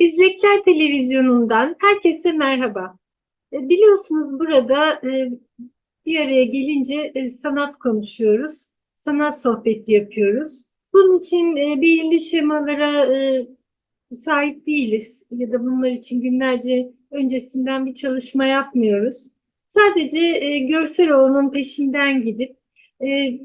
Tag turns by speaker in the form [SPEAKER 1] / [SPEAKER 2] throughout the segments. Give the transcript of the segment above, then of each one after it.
[SPEAKER 1] İzlekler Televizyonu'ndan herkese merhaba. E, Biliyorsunuz burada e, bir araya gelince e, sanat konuşuyoruz, sanat sohbeti yapıyoruz. Bunun için belirli şemalara sahip değiliz ya da bunlar için günlerce öncesinden bir çalışma yapmıyoruz. Sadece görsel olanın peşinden gidip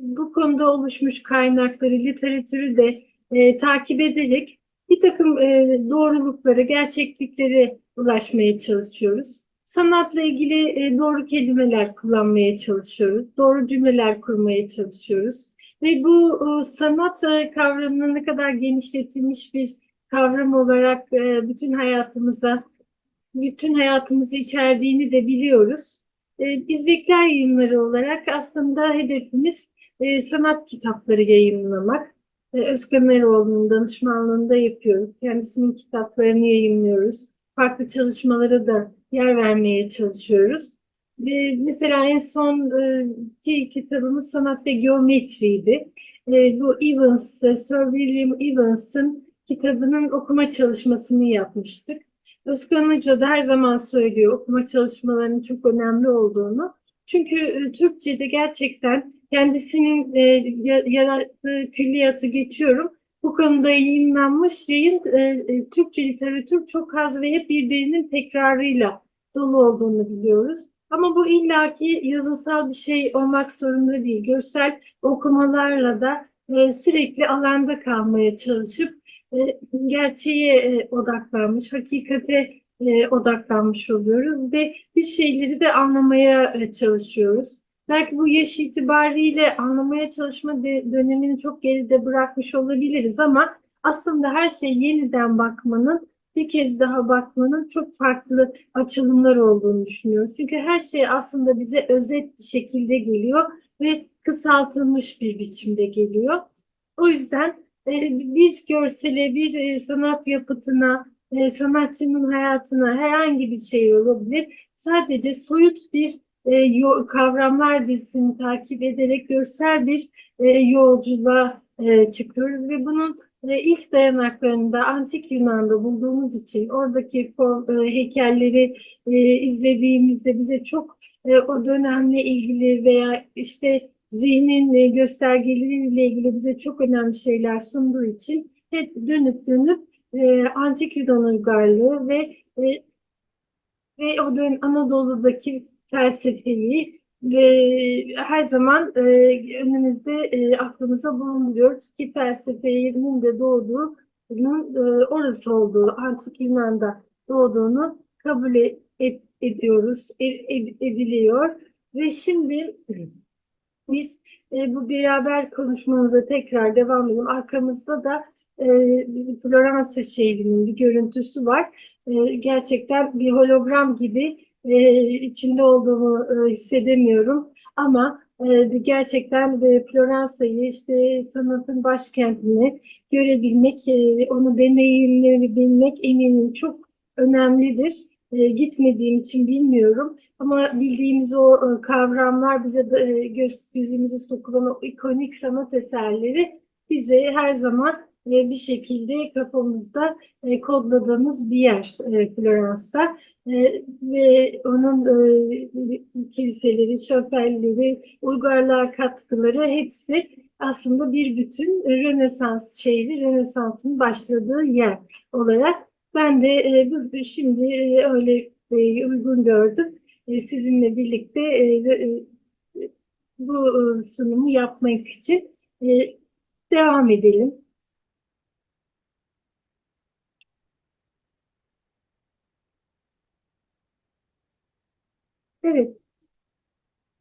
[SPEAKER 1] bu konuda oluşmuş kaynakları, literatürü de takip ederek bir takım e, doğruluklara, gerçekliklere ulaşmaya çalışıyoruz. Sanatla ilgili e, doğru kelimeler kullanmaya çalışıyoruz. Doğru cümleler kurmaya çalışıyoruz. Ve bu e, sanat e, kavramını ne kadar genişletilmiş bir kavram olarak e, bütün hayatımıza, bütün hayatımızı içerdiğini de biliyoruz. E, İzlekler yayınları olarak aslında hedefimiz e, sanat kitapları yayınlamak. E, Özkan Eroğlu'nun danışmanlığında yapıyoruz. Kendisinin kitaplarını yayınlıyoruz. Farklı çalışmalara da yer vermeye çalışıyoruz. E, mesela en son e, ki kitabımız Sanat ve Geometriydi. E, bu Evans, e, Sir William Evans'ın kitabının okuma çalışmasını yapmıştık. Özkan Hoca da her zaman söylüyor okuma çalışmalarının çok önemli olduğunu. Çünkü e, Türkçe'de gerçekten kendisinin e, ya- yarattığı külliyatı geçiyorum. Bu konuda yayınlanmış yayın e, Türkçe literatür çok az ve hep birbirinin tekrarıyla dolu olduğunu biliyoruz. Ama bu illaki yazısal bir şey olmak zorunda değil. Görsel okumalarla da sürekli alanda kalmaya çalışıp gerçeğe odaklanmış, hakikate e, odaklanmış oluyoruz ve bir şeyleri de anlamaya e, çalışıyoruz. Belki bu yaş itibariyle anlamaya çalışma de- dönemini çok geride bırakmış olabiliriz ama aslında her şey yeniden bakmanın, bir kez daha bakmanın çok farklı açılımlar olduğunu düşünüyoruz. Çünkü her şey aslında bize özet bir şekilde geliyor ve kısaltılmış bir biçimde geliyor. O yüzden e, bir görsele, bir e, sanat yapıtına, e, sanatçının hayatına herhangi bir şey olabilir. Sadece soyut bir e, kavramlar dizisini takip ederek görsel bir e, yolculuğa e, çıkıyoruz ve bunun e, ilk dayanaklarında Antik Yunan'da bulduğumuz için oradaki form- e, heykelleri e, izlediğimizde bize çok e, o dönemle ilgili veya işte zihnin e, göstergeleriyle ilgili bize çok önemli şeyler sunduğu için hep dönüp dönüp e, Antik Yunan uygarlığı ve e, ve o dönem Anadolu'daki felsefeyi ve her zaman e, önümüzde e, aklımıza bulunduruyoruz ki felsefenin de doğduğunun e, orası olduğu, Antik Yunan'da doğduğunu kabul et, ediyoruz, ed- ed- ediliyor ve şimdi biz e, bu beraber konuşmamıza tekrar devam edelim. Arkamızda da e, Floransa şehrinin bir görüntüsü var. E, gerçekten bir hologram gibi e, içinde olduğumu e, hissedemiyorum. Ama e, gerçekten de Floransa'yı işte sanatın başkentini görebilmek, e, onu deneyimleyebilmek eminim çok önemlidir. E, gitmediğim için bilmiyorum. Ama bildiğimiz o e, kavramlar bize de, e, göz, gözümüze sokulan o ikonik sanat eserleri bize her zaman bir şekilde kafamızda e, kodladığımız bir yer e, Floransa. E, ve onun kiliseleri, şapelleri, uygarlığa katkıları hepsi aslında bir bütün Rönesans şehri, Rönesans'ın başladığı yer olarak ben de e, şimdi öyle uygun gördüm. Sizinle birlikte bu sunumu yapmak için devam edelim. Evet,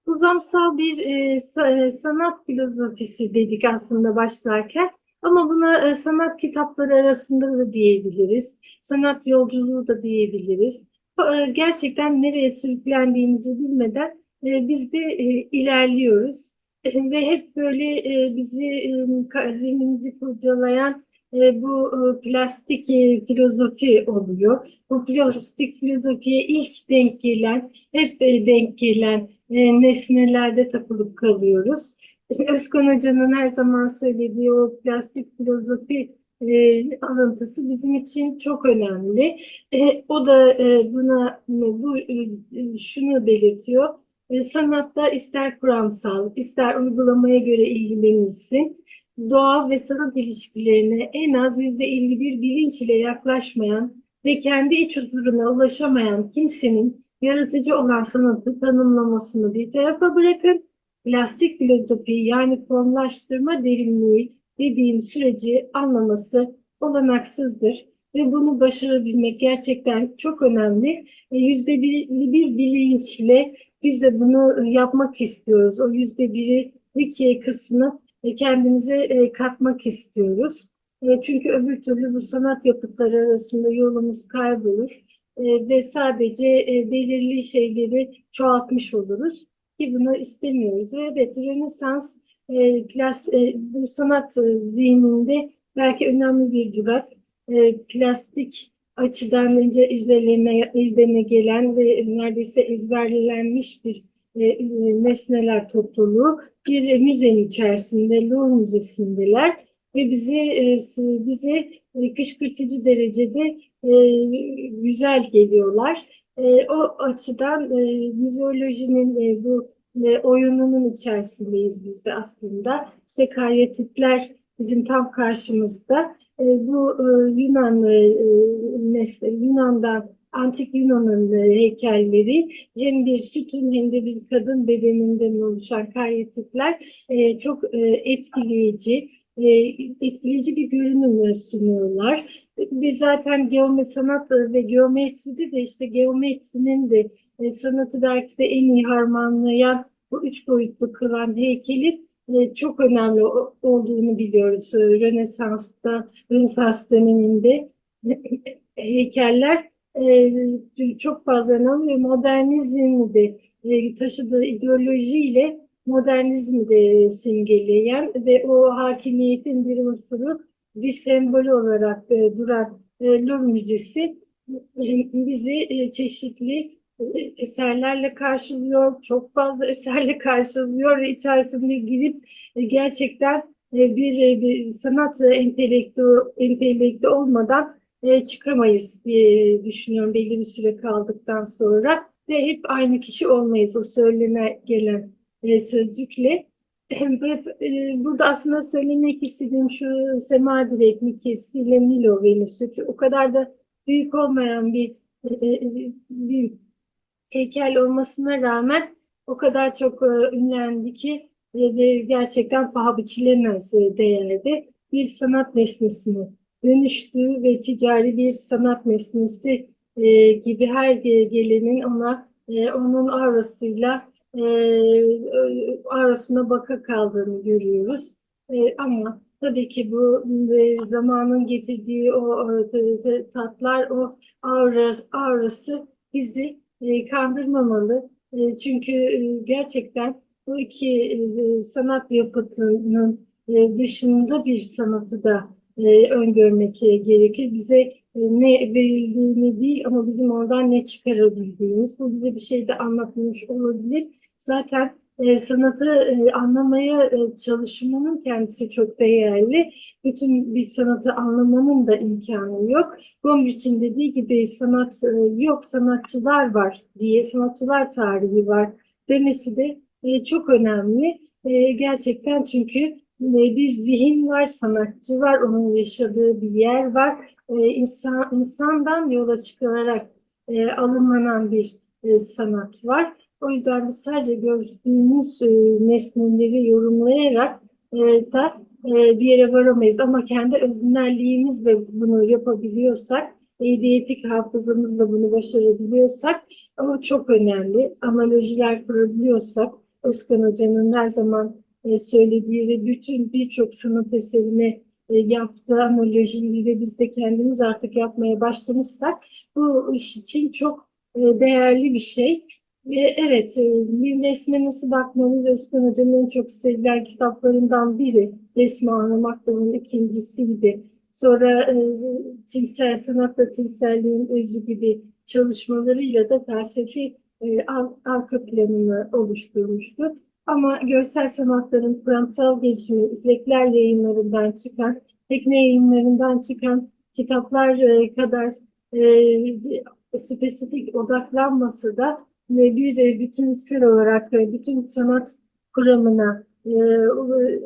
[SPEAKER 1] uzamsal bir e, e, sanat filozofisi dedik aslında başlarken. Ama buna e, sanat kitapları arasında da diyebiliriz. Sanat yolculuğu da diyebiliriz. E, gerçekten nereye sürüklendiğimizi bilmeden e, biz de e, ilerliyoruz. E, ve hep böyle e, bizi e, zihnimizi kurcalayan e, bu e, plastik e, filozofi oluyor. Bu plastik filozofiye ilk denk gelen, hep denk gelen nesnelerde takılıp kalıyoruz. İşte Özkan Hoca'nın her zaman söylediği o plastik filozofi e, alıntısı bizim için çok önemli. O da buna bu şunu belirtiyor. Sanatta ister kuramsal, ister uygulamaya göre ilgilenilsin, doğa ve sanat ilişkilerine en az yüzde 51 bilinç ile yaklaşmayan ve kendi iç huzuruna ulaşamayan kimsenin yaratıcı olan sanatı tanımlamasını bir tarafa bırakın, plastik filozofi yani formlaştırma derinliği dediğim süreci anlaması olanaksızdır. Ve bunu başarabilmek gerçekten çok önemli. Yüzde bir, bilinçle biz de bunu yapmak istiyoruz. O yüzde biri iki kısmı kendimize e, katmak istiyoruz. E, çünkü öbür türlü bu sanat yapıtları arasında yolumuz kaybolur e, ve sadece belirli şeyleri çoğaltmış oluruz ki bunu istemiyoruz. Ve evet Rönesans plas, bu sanat zihninde belki önemli bir durak. Plastik açıdan önce izlerine, izlerine gelen ve neredeyse ezberlenmiş bir nesneler topluluğu bir müzenin içerisinde, Louvre Müzesi'ndeler ve bizi e, bize e, kışkırtıcı derecede e, güzel geliyorlar. E, o açıdan e, müzeolojinin e, bu e, oyununun içerisindeyiz biz de aslında. İşte karyatitler bizim tam karşımızda. E, bu e, Yunan e, Yunan'dan antik Yunan'ın heykelleri hem bir sütun hem de bir kadın bedeninden oluşan karyatipler e, çok e, etkileyici, e, etkileyici bir görünüm sunuyorlar. Ve zaten geometri sanat ve geometride de işte geometrinin de e, sanatı belki de en iyi harmanlayan bu üç boyutlu kılan heykelin e, çok önemli olduğunu biliyoruz. Rönesans'ta, Rönesans döneminde heykeller e, çok fazla önemli modernizmi de e, taşıdığı ideolojiyle modernizmi de simgeleyen ve o hakimiyetin bir unsuru bir sembol olarak e, duran e, Louvre Müzesi e, bizi e, çeşitli e, eserlerle karşılıyor, çok fazla eserle karşılıyor ve içerisinde girip gerçekten bir, bir sanat entelektü, entelektü olmadan e, çıkamayız diye düşünüyorum belli bir süre kaldıktan sonra. Ve hep aynı kişi olmayız o söylene gelen e, sözcükle. E, burada aslında söylemek istediğim şu Sema Direk Mikesi ile Milo Venüs'ü o kadar da büyük olmayan bir, bir heykel olmasına rağmen o kadar çok ünlendi ki ve gerçekten paha biçilemez değerde bir sanat nesnesini dönüştüğü ve ticari bir sanat nesnesi e, gibi her gelenin ona e, onun aurasıyla e, aurasına baka kaldığını görüyoruz. E, ama tabii ki bu e, zamanın getirdiği o e, tatlar, o aura, aurası bizi e, kandırmamalı. E, çünkü e, gerçekten bu iki e, sanat yapıtının e, dışında bir sanatı da e, öngörmek gerekir. Bize e, ne verildiğini değil ama bizim oradan ne çıkarabildiğimiz. Bu bize bir şey de anlatmış olabilir. Zaten e, sanatı e, anlamaya e, çalışmanın kendisi çok değerli. Bütün bir sanatı anlamanın da imkanı yok. Gombrich'in dediği gibi sanat e, yok, sanatçılar var diye, sanatçılar tarihi var demesi de e, çok önemli. E, gerçekten çünkü bir zihin var, sanatçı var, onun yaşadığı bir yer var. E, insan, insandan yola çıkılarak e, alınlanan bir e, sanat var. O yüzden biz sadece gördüğümüz e, nesneleri yorumlayarak da bir yere varamayız. Ama kendi öznelliğimizle bunu yapabiliyorsak, ehliyetik hafızamızla bunu başarabiliyorsak ama çok önemli. Analojiler kurabiliyorsak, Özkan Hoca'nın her zaman e, söylediği bütün birçok sanat eserine e, yaptığı analojileri biz de kendimiz artık yapmaya başlamışsak bu iş için çok e, değerli bir şey. Ve evet, bir resme nasıl bakmalı Özkan Hoca'nın en çok sevilen kitaplarından biri. Resmi anlamak da onun ikincisiydi. Sonra e, tinsel, sanatla tinselliğin özü gibi çalışmalarıyla da felsefi e, arka planını oluşturmuştu. Ama görsel sanatların kuramsal gelişimi, İzlekler yayınlarından çıkan, tekne yayınlarından çıkan kitaplar e, kadar e, spesifik odaklanmasa da e, bir e, bütünsel olarak e, bütün sanat kuramına e,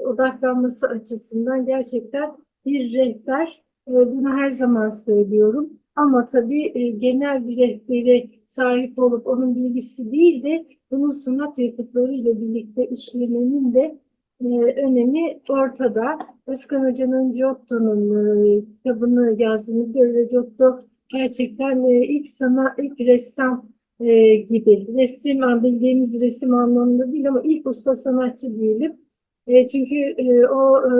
[SPEAKER 1] odaklanması açısından gerçekten bir rehber. E, bunu her zaman söylüyorum. Ama tabii e, genel bir rehbere sahip olup onun bilgisi değil de bunun sanat yapıtlarıyla birlikte işlemenin de e, önemi ortada. Özkan Hoca'nın Giotto'nun e, kitabını yazdığını görüyor. Giotto gerçekten e, ilk sana ilk ressam e, gibi. Resim bildiğimiz resim anlamında değil ama ilk usta sanatçı diyelim. E, çünkü e, o e,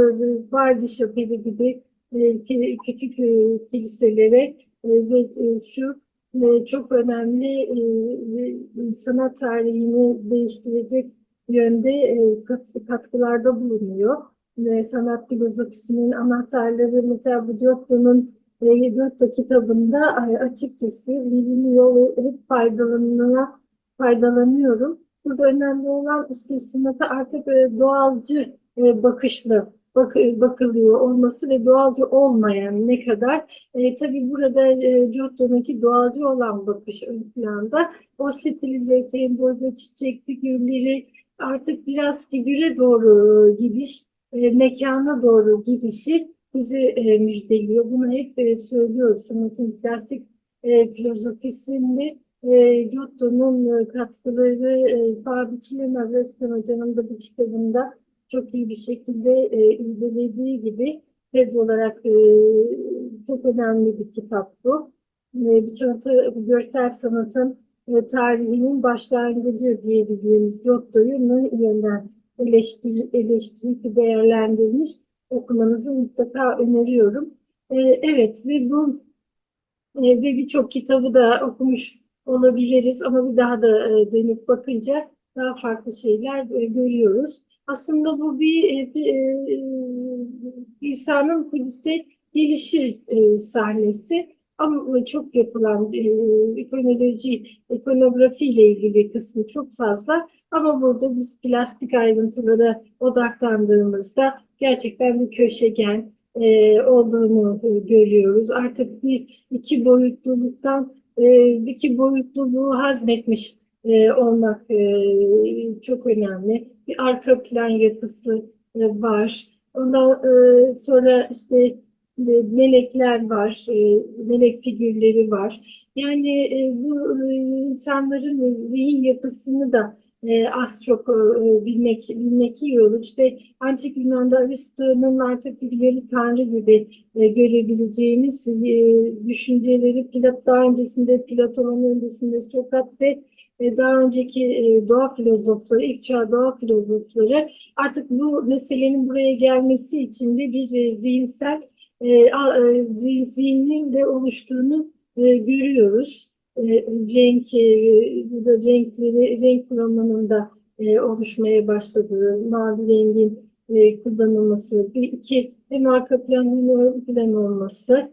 [SPEAKER 1] Vardy Şapeli gibi e, küçük e, kiliselere e, ve e, şu e, çok önemli e, sanat tarihini değiştirecek yönde e, kat, katkılarda bulunuyor. E, sanat filozofisinin anahtarları mesela bu Giotto'nun e, Giotto kitabında açıkçası biliniyor ve hep faydalanmaya faydalanıyorum. Burada önemli olan işte sanata artık e, doğalcı e, bakışlı bak, bakılıyor olması ve doğalcı olmayan ne kadar. E, tabii burada e, Giotto'nunki doğalcı olan bakış ön planda. O stilize, sembolize, çiçek figürleri artık biraz figüre doğru gidiş, e, mekana doğru gidişi bizi e, müjdeliyor. Bunu hep e, söylüyoruz. Sanatın plastik e, filozofisinde e, Giotto'nun e, katkıları e, Fabi Çilemez Özkan Hoca'nın da bu kitabında çok iyi bir şekilde e, irdelediği gibi tez olarak e, çok önemli bir kitap bu. E, bir sanatı, görsel sanatın e, tarihinin başlangıcı diyebildiğimiz Giotto'yu yönden eleştir, eleştirip değerlendirmiş okumanızı mutlaka öneriyorum. E, evet ve bu e, ve birçok kitabı da okumuş olabiliriz ama bir daha da e, dönüp bakınca daha farklı şeyler e, görüyoruz. Aslında bu bir, e, bir e, İsa'nın Kudüs'e gelişi e, sahnesi. Ama çok yapılan ikonoloji, ikonografi ile ilgili kısmı çok fazla. Ama burada biz plastik ayrıntılara odaklandığımızda gerçekten bir köşegen olduğunu görüyoruz. Artık bir iki boyutluluktan iki boyutluluğu hazmetmiş olmak çok önemli. Bir arka plan yapısı e, var. Ondan e, sonra işte e, melekler var, melek figürleri var. Yani bu insanların zihin yapısını da az çok bilmek bilmek iyi olur. İşte Antik Yunan'da Aristo'nun artık bizleri tanrı gibi görebileceğimiz düşünceleri Platon daha öncesinde Platon'un öncesinde Sokrat ve daha önceki e, doğa filozofları, ilk çağ doğa filozofları artık bu meselenin buraya gelmesi için de bir e, zihinsel zihnin de oluştuğunu görüyoruz. Renk, burada renkleri, renk kuramının oluşmaya başladığı, mavi rengin kullanılması, bir iki hem arka plan hem ön plan olması,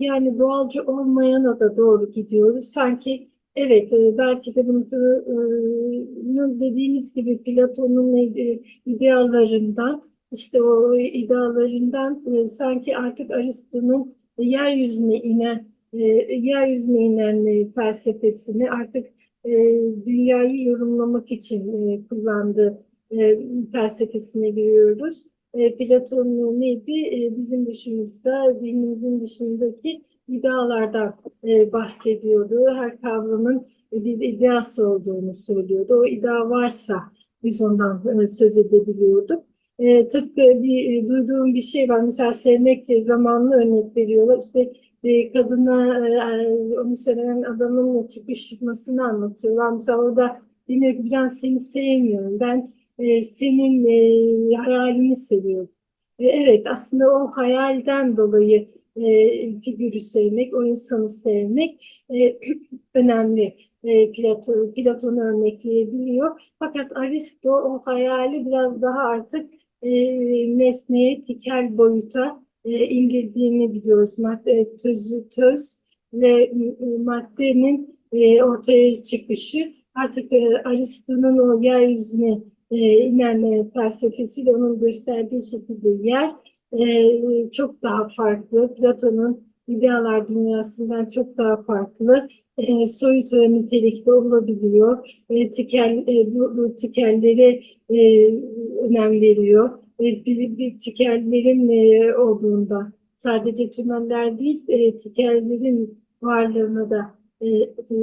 [SPEAKER 1] yani doğalcı olmayana da doğru gidiyoruz. Sanki Evet, e, belki de bunu e, dediğimiz gibi Platon'un e, ideallarından, işte o ideallarından sanki artık Aristo'nun yeryüzüne inen, yeryüzüne inen felsefesini artık dünyayı yorumlamak için kullandığı felsefesine giriyoruz. Platon neydi? Bizim dışımızda, zihnimizin dışındaki idealardan e, bahsediyordu. Her kavramın bir ideası olduğunu söylüyordu. O idea varsa biz ondan e, söz edebiliyorduk. E, tıpkı bir e, duyduğum bir şey var. Mesela sevmek zamanlı örnek veriyorlar. İşte e, kadına e, onu seven adamın çıkışmasını anlatıyorlar. Mesela orada ki ben seni sevmiyorum. Ben e, senin e, hayalini seviyorum. E, evet aslında o hayalden dolayı e, figürü sevmek, o insanı sevmek e, önemli. E, Platon, Platon örnekleyebiliyor. Fakat Aristo o hayali biraz daha artık e, nesneye, tikel boyuta e, indirdiğini biliyoruz. Madde, töz, töz ve e, maddenin e, ortaya çıkışı artık e, Aristo'nun o yeryüzüne e, ilerleme felsefesiyle onun gösterdiği şekilde yer e, çok daha farklı. Platon'un idealar dünyasından çok daha farklı. E, soyut ve nitelikte olabiliyor. E, tikel, e, bu, bu tikellere e, önem veriyor. E, bir, bir tikellerin e, olduğunda sadece tümeller değil, e, tikellerin varlığını da e, e,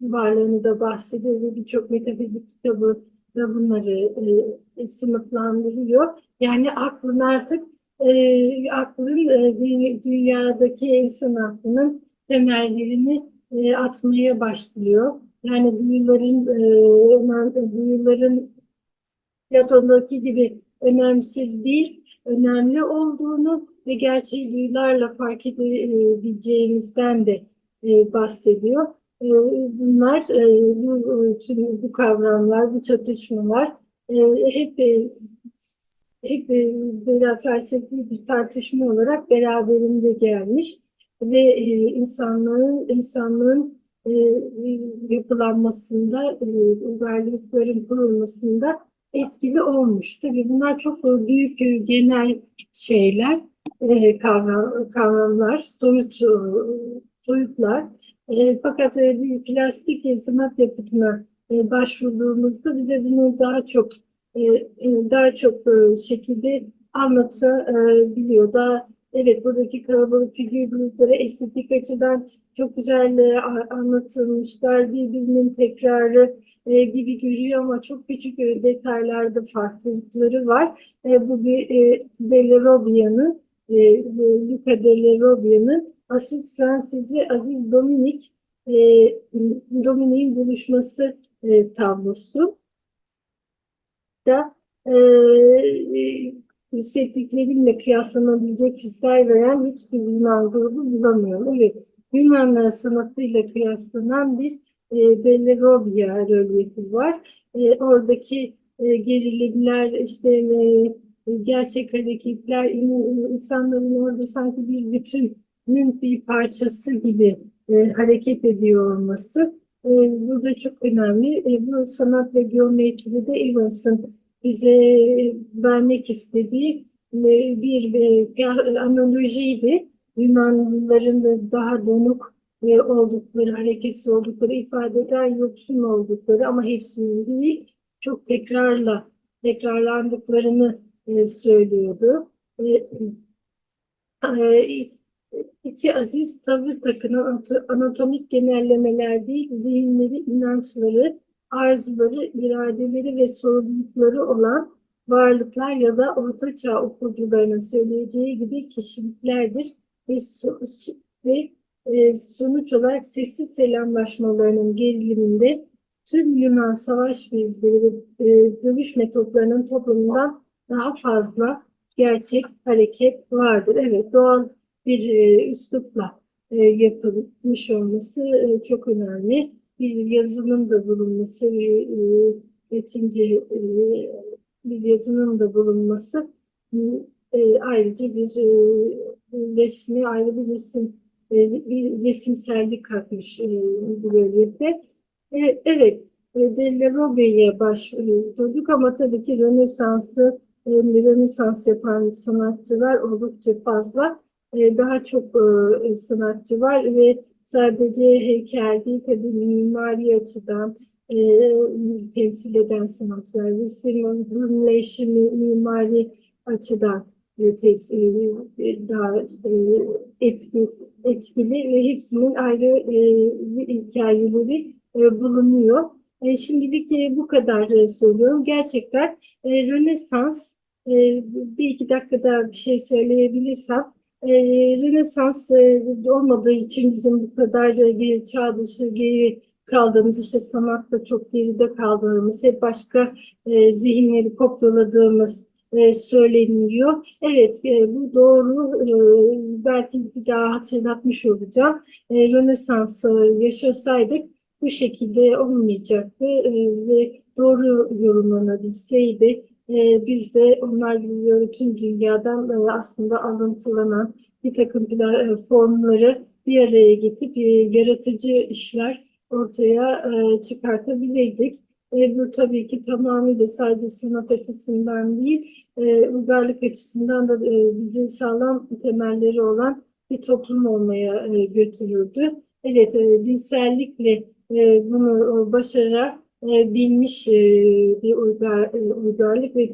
[SPEAKER 1] varlığını da bahsediyor ve birçok metafizik kitabı da bunları e, sınıflandırıyor. Yani aklın artık e, aklın e, dünyadaki insan aklının temellerini e, atmaya başlıyor. Yani duyuların e, duyuların Platon'daki gibi önemsiz değil, önemli olduğunu ve gerçeği duyularla fark edebileceğimizden de e, bahsediyor. E, bunlar, e, bu, tüm bu kavramlar, bu çatışmalar hep hep böyle felsefi bir tartışma olarak beraberinde gelmiş ve insanlığın insanlığın yapılanmasında, varlıkların kurulmasında etkili olmuş. Tabii bunlar çok büyük genel şeyler, kavram, kavramlar, soyut soyutlar. E, fakat e, plastik sanat yapıtına e, başvurduğumuzda bize bunu daha çok e, e, daha çok e, şekilde anlatabiliyor. Daha evet buradaki kalabalık figür grupları estetik açıdan çok güzel e, anlatılmışlar. Birbirinin tekrarı e, gibi görüyor ama çok küçük e, detaylarda farklılıkları var. E, bu bir e, Delarobia'nın e, Luca Delarobia'nın Aziz Francis ve Aziz Dominik e, Dominik'in buluşması e, tablosu da e, hissettiklerimle kıyaslanabilecek hisler veren hiçbir Yunan grubu bulamıyorum. Evet, Yunan sanatıyla kıyaslanan bir e, Bellerobia rölyefi var. E, oradaki e, gerilimler, işte e, gerçek hareketler, insanların orada sanki bir bütünün bir parçası gibi e, hareket ediyor olması e, burada çok önemli. E, bu sanat ve geometride Evans'ın bize vermek istediği e, bir e, analojiydi. Yunanlıların daha donuk e, oldukları, hareketsiz oldukları ifade eden yoksun oldukları ama hepsinin değil, çok tekrarla tekrarlandıklarını e, söylüyordu. E, e, iki aziz tavır takınan anatomik genellemeler değil, zihinleri, inançları, arzuları, iradeleri ve sorumlulukları olan varlıklar ya da ortaçağ okuyucularının söyleyeceği gibi kişiliklerdir ve, ve e, sonuç olarak sessiz selamlaşmalarının geriliminde tüm Yunan savaş bezleri ve e, dövüş metotlarının toplumundan daha fazla gerçek hareket vardır. Evet, doğal bir e, üslupla e, yapılmış olması e, çok önemli. Bir yazının da bulunması, bir e, e, bir yazının da bulunması e, ayrıca bir e, resmi, ayrı bir resim e, bir resimsellik katmış e, bu bölgede. E, evet, Della Robbie'ye başvurduk ama tabii ki Rönesans'ı Rönesans yapan sanatçılar oldukça fazla. Daha çok sanatçı var ve sadece heykel değil, tabii mimari açıdan temsil eden sanatçılar, resim, hümleşi, mimari açıdan daha etki, etkili ve hepsinin ayrı hikayeleri bulunuyor. E, şimdilik bu kadar söylüyorum. Gerçekten Rönesans, bir iki dakikada bir şey söyleyebilirsem, Rönesans olmadığı için bizim bu kadar geri çağ dışı, geri kaldığımız, işte sanatta çok geride kaldığımız, hep başka zihinleri kopyaladığımız, e, söyleniyor. Evet e, bu doğru e, belki bir daha hatırlatmış olacağım. E, Rönesans'ı yaşasaydık bu şekilde olmayacaktı e, ve doğru yorumlanabilseydi e, biz de onlar gibi tüm dünyadan e, aslında alıntılanan bir takım e, formları bir araya getirip e, yaratıcı işler ortaya e, çıkartabilirdik. E, bu tabii ki tamamıyla sadece sanat açısından değil, e, uygarlık açısından da e, bizi sağlam temelleri olan bir toplum olmaya e, götürürdü. Evet, e, dinsellikle e, bunu başararak e, bilmiş e, bir uygar, e, uygarlık ve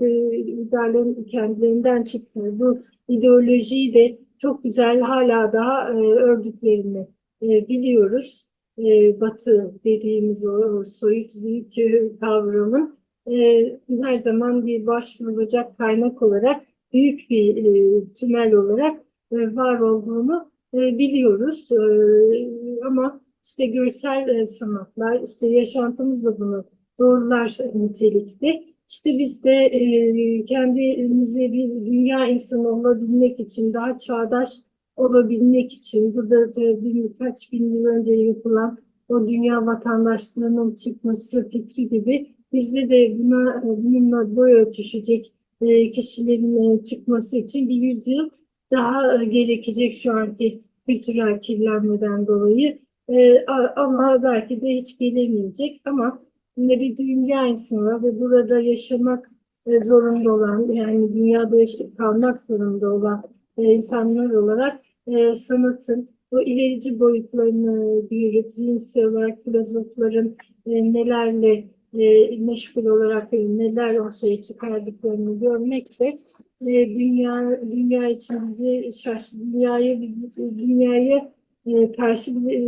[SPEAKER 1] uygarlığın kendilerinden çıktığı bu ideolojiyi de çok güzel hala daha e, ördüklerini e, biliyoruz. E, batı dediğimiz o, soyut büyük e, kavramın e, her zaman bir başvurulacak kaynak olarak büyük bir e, tümel olarak e, var olduğunu e, biliyoruz. E, ama işte görsel e, sanatlar, işte yaşantımız da bunu doğrular nitelikte. İşte biz de e, kendimizi bir dünya insanı olabilmek için, daha çağdaş olabilmek için, burada da birkaç bin yıl önce yapılan o dünya vatandaşlığının çıkması fikri gibi bizde de buna, bununla boy ölçüşecek e, kişilerin çıkması için bir yüzyıl daha gerekecek şu anki kültürel kirlenmeden dolayı. E, ama belki de hiç gelemeyecek ama yine bir dünya insanı ve burada yaşamak e, zorunda olan yani dünyada yaşayıp kalmak zorunda olan e, insanlar olarak e, sanatın o ilerici boyutlarını büyürüp zihinsel olarak filozofların e, nelerle e, meşgul olarak e, neler ortaya çıkardıklarını görmek de e, dünya dünya için bizi şaş dünyayı bizi dünyaya e, karşı e,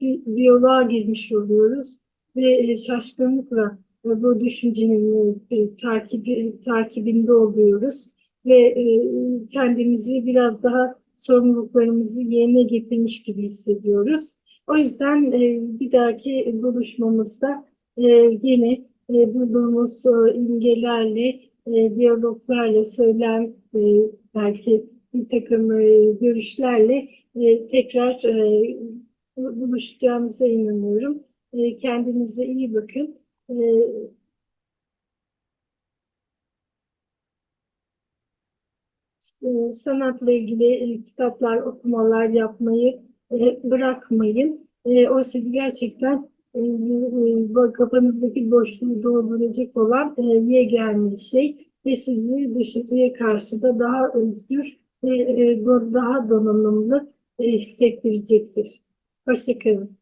[SPEAKER 1] bir diyaloğa girmiş oluyoruz ve e, şaşkınlıkla e, bu düşüncenin e, takibi, takibinde oluyoruz ve e, kendimizi biraz daha sorumluluklarımızı yerine getirmiş gibi hissediyoruz. O yüzden e, bir dahaki buluşmamızda e, yine e, bulduğumuz e, imgelerle, e, diyaloglarla, söylem, e, belki bir takım e, görüşlerle e, tekrar e, buluşacağımıza inanıyorum. E, kendinize iyi bakın. E, e sanatla ilgili e, kitaplar, okumalar yapmayı bırakmayın. O sizi gerçekten kafanızdaki boşluğu dolduracak olan yegane şey ve sizi dışarıya karşı da daha özgür ve daha donanımlı hissettirecektir. Hoşçakalın.